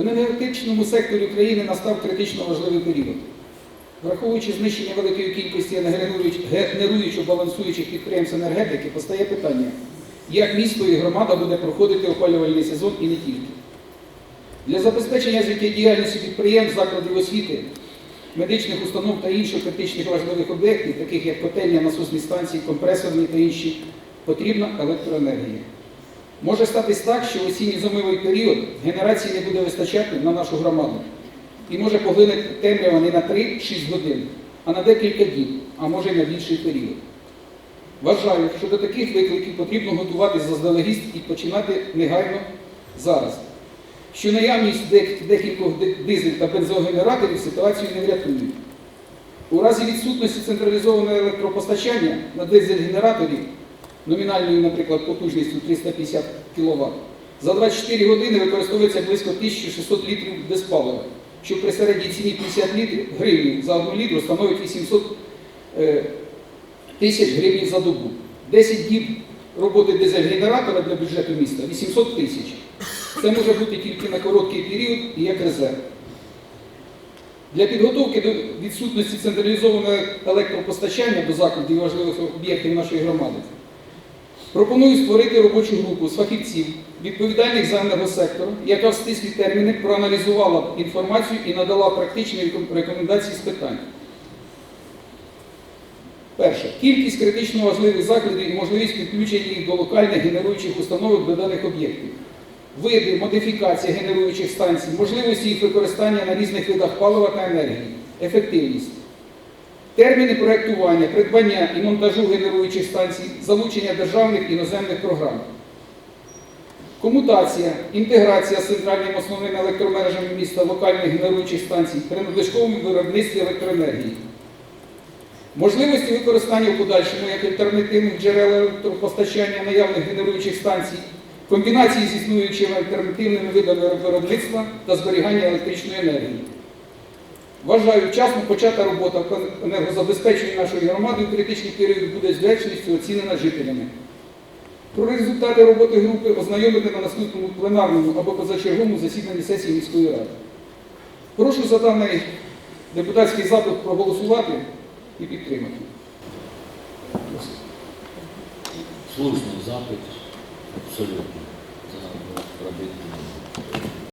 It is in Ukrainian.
В енергетичному секторі України настав критично важливий період. Враховуючи знищення великої кількості генеруючо балансуючих підприємств енергетики, постає питання, як місто і громада буде проходити опалювальний сезон і не тільки. Для забезпечення життєдіяльності підприємств, закладів освіти, медичних установ та інших критичних важливих об'єктів, таких як котельня, насосні станції, компресорні та інші, потрібна електроенергія. Може статись так, що осінньо-зимовий період генерації не буде вистачати на нашу громаду. І може поглинути темрява не на 3-6 годин, а на декілька діб, а може й на більший період. Вважаю, що до таких викликів потрібно готуватися заздалегідь і починати негайно зараз. Що наявність декількох дизель та бензогенераторів ситуацію не врятують. У разі відсутності централізованого електропостачання на дизель-генераторі номінальною, наприклад, потужністю 350 кВт, за 24 години використовується близько 1600 літрів безпалива, що при середній ціні 50 літрів гривень за 1 літру становить 800 е, тисяч гривень за добу. 10 діб роботи дизель-генератора для бюджету міста 800 тисяч. Це може бути тільки на короткий період і як резерв. Для підготовки до відсутності централізованого електропостачання до закладів і важливих об'єктів нашої громади пропоную створити робочу групу з фахівців, відповідальних за енергосектор, яка в стислі терміни проаналізувала інформацію і надала практичні рекомендації з питань. Перше. Кількість критично важливих закладів і можливість підключення їх до локальних генеруючих установок до даних об'єктів. Види, модифікація генеруючих станцій, можливості їх використання на різних видах палива та енергії, ефективність. Терміни проєктування, придбання і монтажу генеруючих станцій, залучення державних іноземних програм. Комутація, інтеграція з центральними основними електромережами міста локальних генеруючих станцій при надлишковому виробництві електроенергії. Можливості використання в подальшому як альтернативних джерел електропостачання наявних генеруючих станцій, комбінації з існуючими альтернативними видами виробництва та зберігання електричної енергії. Вважаю, вчасно почата робота по енергозабезпеченню нашої громади у критичний період буде з оцінена жителями. Про результати роботи групи ознайомити на наступному пленарному або позачерговому засіданні сесії міської ради. Прошу за даний депутатський запит проголосувати і підтримати. Слушний запит, абсолютно. Це робити.